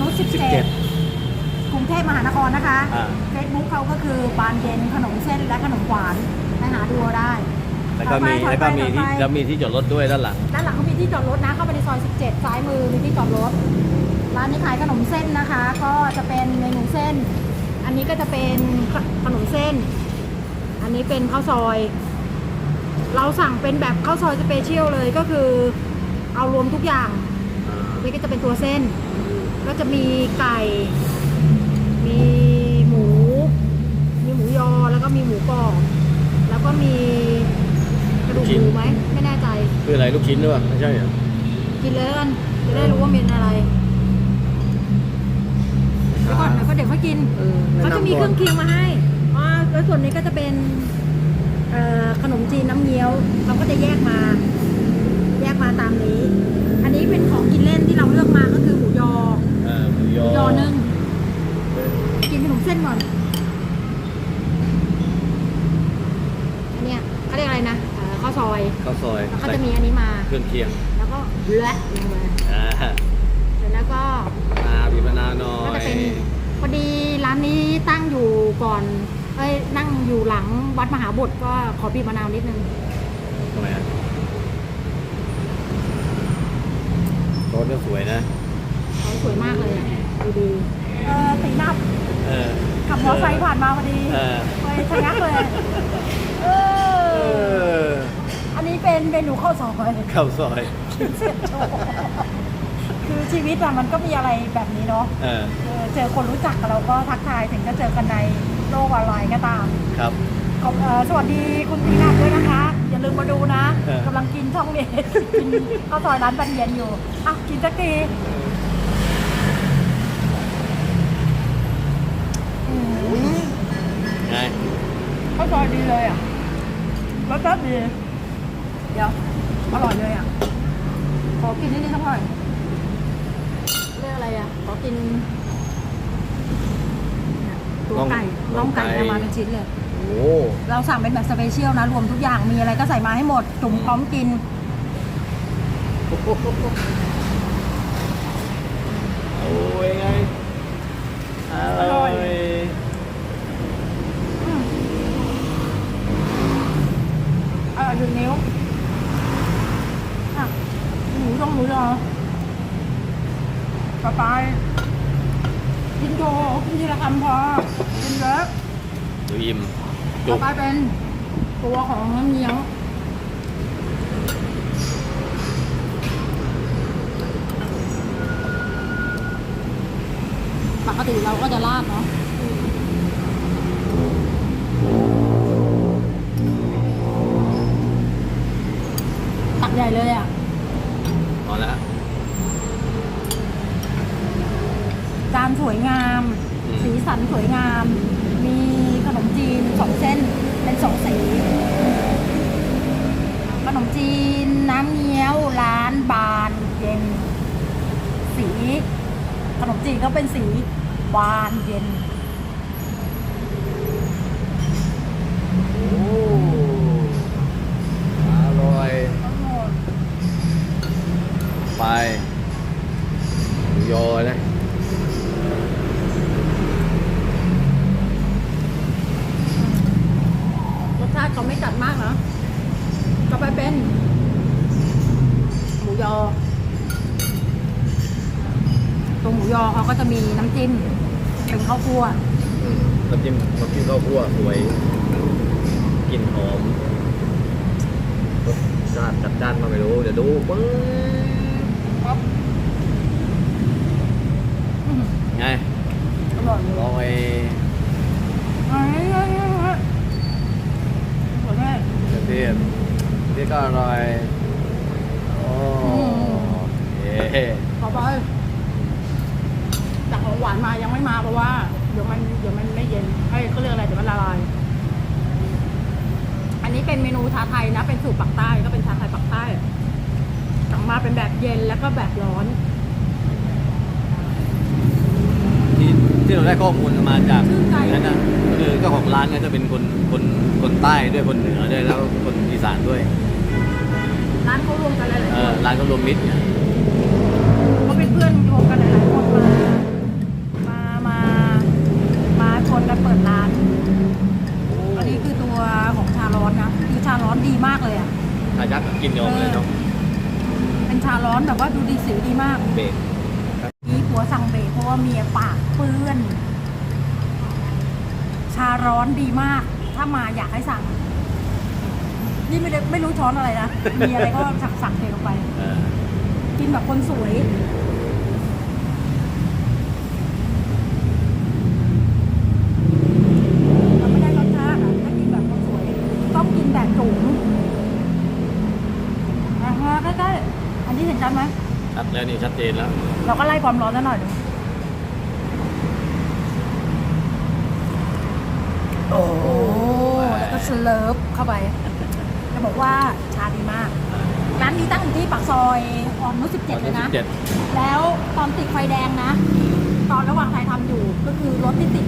อนนุช17 17 กรุงเทพมหานครนะคะ อ่าเฟซบุ๊กเขาก็คือบานเย็นขนมเส้นและขนมหวานไปหาดูเอาได้ แล้วก็มีถอยแล้วไปก็มีถอยไปที่แล้วมีที่จอดรถด้วยด้านหลัง ด้านหลังเขามีที่จอดรถนะเข้าไปในซอย 17 ซ้ายมือมีที่จอดรถ ร้านนี้ขายขนมเส้นนะคะ ก็จะเป็นเมนูเส้น อันนี้ก็จะเป็นขขนมเส้น อันนี้เป็นข้าวซอย เราสั่งเป็นแบบข้าวซอยสเปเชียลเลยก็คือ เอารวมทุกอย่างนี่ก็จะเป็นตัวเส้น ก็จะมีไก่ มีหมู มีหมูยอแล้วก็มีหมูกรอบแล้วก็มีกระดูกหมูไหมไม่แน่ใจ คืออะไรลูกชิ้นด้วยไม่ใช่เหรอกินเลยแล้วกันจะได้รู้ว่าเป็นอะไรเดี๋ยวก่อนเดี๋ยวก็เด็กเขากินเออเขาจะมีเครื่องเคียงมาให้อ๋อแล้วส่วนนี้ก็จะเป็นเอ่อขนมจีนน้ำเงี้ยวเขาก็จะแยกมาแยก มาตามนี้ อันนี้เป็นของกินเล่นที่เราเลือกมาก็คือหมูยอเออหมูยหอมูยอนึ่งเออกินขนมเส้นก่อนอันเนี้ยเขาเรียกอะไรนะเอ่อข้าวซอยข้าวซอยแล้วก็จะมีอันนี้มา เครื่องเคียงแล้วก็และลงมาอ่าเสร็จแล้วก็ มาบีบมะนาวหน่อก็ยจะเป็นพอดีร้านนี้ตั้งอยู่ก่อนเอ้ยนั่งอยู่หลังวัดมหาบุตรก็ขอบีบมะนาวนิดนึงทำไมอะร ถก็สวยนะเขาสวยมากเลยอะดูดีเออตีนับเออขับมอเตอร์ไซค์ผ่านมาพอดีเออเลยชะงักเลยเอเออออันนี้เป็นเมนูข้าวซอยข้าวซอยคือชีวิตอะมันก็มีอะไรแบบนี้เนาะเออเออเจอคนรู้จักกับเราก็ทักทายถึงจะเจอกันในโลกออนไลน์ก็ตาม ครับ ขอบเอ่อสวัสดีคุณตีนับด้วยนะคะ อย่าลืมมาดูนะเออ กำลังกินช่องนี้ กินข้าวซอยร้านบันเย็นอยู่อะกินสักทีอืมไงข้าวซอยดีเลยอะรสชาติดี เดี๋ยว อร่อยเลยอะ ขอกินนิดนึงสักหน่อยเรียกอะไรอะ ขอกินตัวไก่น่องไก่เนี่ยมาเป็นชิ้นเลยโอ้ เราสั่งเป็นแบบสเปเชียลนะ รวมทุกอย่างมีอะไรก็ใส่มาให้หมด จุ่มพร้อมกิน โอ้ยไงออร่ร่ออยยอืมอร่อยถึงนิ้วอะหมูต้องหมูยอปลาปลายกินโชว์กินทีละคำพอกินเยอะดูอิ่ม ต่จุอกไปเป็นตัวของน้ำเงี้ยวปกติเราก็จะราดเนาะตักใหญ่เลยอะ พอแล้ว จานสวยงาม อืม สีสันสวยงามมีขนม จีนสองเส้นเป็นสองสีขนมจีนน้ำเงี้ยวร้านบานเย็น สีขนมจีนก็เป็นสีบานเย็นโอ้อร่อย ไปยอนะ รสชาติเขาไม่จัดมากนะต่อไปเป็น หมูยอ ตรงหมู ยอเขาก็จะมีน้ำจิ้มเป็นข้าวคั่วอืมน้ำจิ้มน้ำจิ้มข้าวคั่วสวยกลิ่นหอมรสชาติจัดจ้านมาไม่รู้ เดี๋ยวดูปึ้งครับไงอร่อยเลยลองไอ้เฮ้ยเฮ้ยเฮ้ยเฮ้ยสวยแม่กระเทียมนี่ก็อร่อย โอ้เย้ต่อไปจากของ หวานมายังไม่มาเพราะว่า เดี๋ยวมันเดี๋ยวมันไม่เย็นเฮ้ยเขาเรียกอะไรเดี๋ยวมันละลาย อันนี้เป็นเมนูชาไทยนะ เป็นสูตรปักใต้ก็เป็นชาไทยปักใต้สั่งมาเป็นแบบเย็นแล้วก็แบบร้อนที่ที่เราได้ข้อมูลมาจากชื่นใจนั่นนะก็คือเจ้าของร้านเนี่ยจะเป็นคนคนคนใต้ด้วยคนเหนือด้วยแล้วคนอีสานด้วย ร้านเขารวมกันหลายๆเอคอนร้านก็รวมมิตรเนี่ย เปิดร้าน อันนี้คือตัวของชาร้อนนะ คือชาร้อนดีมากเลยอะทายักกินยอมเลยเนาะ เป็นชาร้อนแบบว่าดูดีสีดีมาก เบรกมีผัวสั่งเบรเพราะว่าเมียปากเปื้อน ชาร้อนดีมาก ถ้ามาอยากให้สั่ง นี่ไม่ได้ไม่รู้ช้อนอะไรนะ มีอะไรก็สั่งสั่งเทลงไป กินแบบคนสวย นี่ชัดเจนแล้ว เราก็ไล่ความร้อนแล้วหน่อยหนึงโอ้โหแล้วก็สเลิฟเข้าไปจะบอกว่าชาดีมาก ร้านนี้ตั้งอยู่ที่ปากซอยอ่อนนุช17เลยนะเจ็ดแล้วตอนติดไฟแดงนะ ตอนระหว่างถ่ายทำอยู่ก็คือรถที่ติด